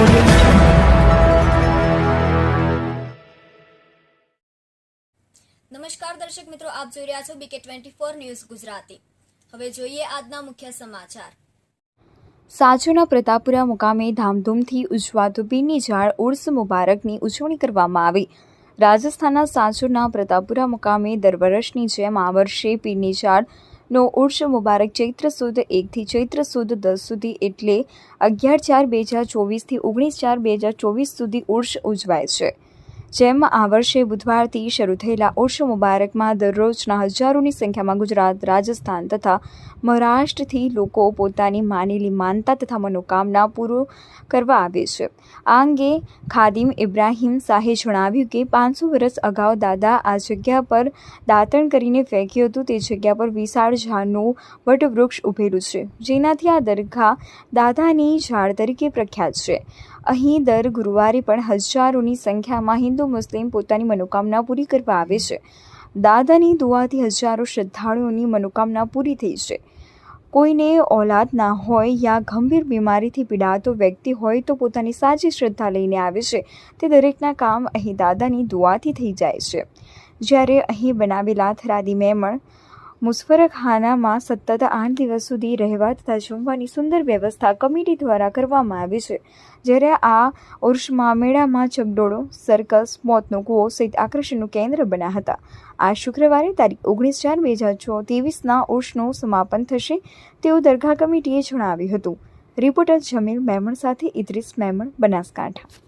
નમસ્કાર દર્શક મિત્રો, આપ જોઈ રહ્યા છો BK twenty four news Gujarati. હવે જોઈએ આજના મુખ્ય સમાચાર. સાજુના પ્રતાપુરા મુકામે ધામધૂમથી ઉજવાતુબીની ઝાડ ઉર્સ મુબારકની ઉજવણી કરવામાં આવી. રાજસ્થાનના સાજુના પ્રતાપુરા મુકામે દર વર્ષની જેમ આ વર્ષે પીરની ઝાડ ઝાડનો ઉર્ષ મુબારક. ચૈત્ર સુદ એકથી ચૈત્ર સુદ દસ સુધી એટલે અગિયાર ચાર બે હજાર ચોવીસથી ઓગણીસ ચાર બે હજાર ચોવીસ સુધી ઉર્ષ ઉજવાય છે. જેમ આ વર્ષે બુધવારથી શરૂ થયેલા ઓશો મુબારકમાં દરરોજના હજારોની સંખ્યામાં ગુજરાત, રાજસ્થાન તથા મહારાષ્ટ્રથી લોકો પોતાની માનેલી માનતા તથા મનોકામના પૂરો કરવા આવે છે. આ અંગે ખાદિમ ઇબ્રાહીમ શાહે જણાવ્યું કે પાંચસો વર્ષ અગાઉ દાદા આ જગ્યા પર દાતણ કરીને ફેંક્યું હતું. તે જગ્યા પર વિશાળ ઝાડનું વટવૃક્ષ ઉભેલું છે. જેનાથી આ દરગાહ દાદાની ઝાડ તરીકે પ્રખ્યાત છે. અહીં દર ગુરુવારે પણ હજારોની સંખ્યામાં હિન્દુ, મુસ્લિમ પોતાની મનોકામના પૂરી કરવા આવે છે. દાદાની દુઆથી હજારો શ્રદ્ધાળુઓની મનોકામના પૂરી થઈ છે. કોઈને ઓલાદ ના હોય યા ગંભીર બીમારીથી પીડાતો વ્યક્તિ હોય તો પોતાની સાચી શ્રદ્ધા લઈને આવે છે. તે દરેકના કામ અહીં દાદાની દુઆથી થઈ જાય છે. જ્યારે અહીં બનાવેલા થરાદી મેમણ મુસ્ફરખાનામાં સતત આઠ દિવસ સુધી રહેવા તથા જમવાની સુંદર વ્યવસ્થા કમિટી દ્વારા કરવામાં આવી છે. જ્યારે આ ઉર્ષમાં મેળામાં ચગડોળો સર્કસ મોતનો કૂવો સહિત આકર્ષણનું કેન્દ્ર બન્યા હતા. આ શુક્રવારે તારીખ ઓગણીસ ચાર બે હજાર છ ત્રેવીસના ઉર્ષનું સમાપન થશે તેવું દરગાહ કમિટીએ જણાવ્યું હતું. રિપોર્ટર જમીલ મેમણ સાથે ઇદ્રીસ મેમણ, બનાસકાંઠા.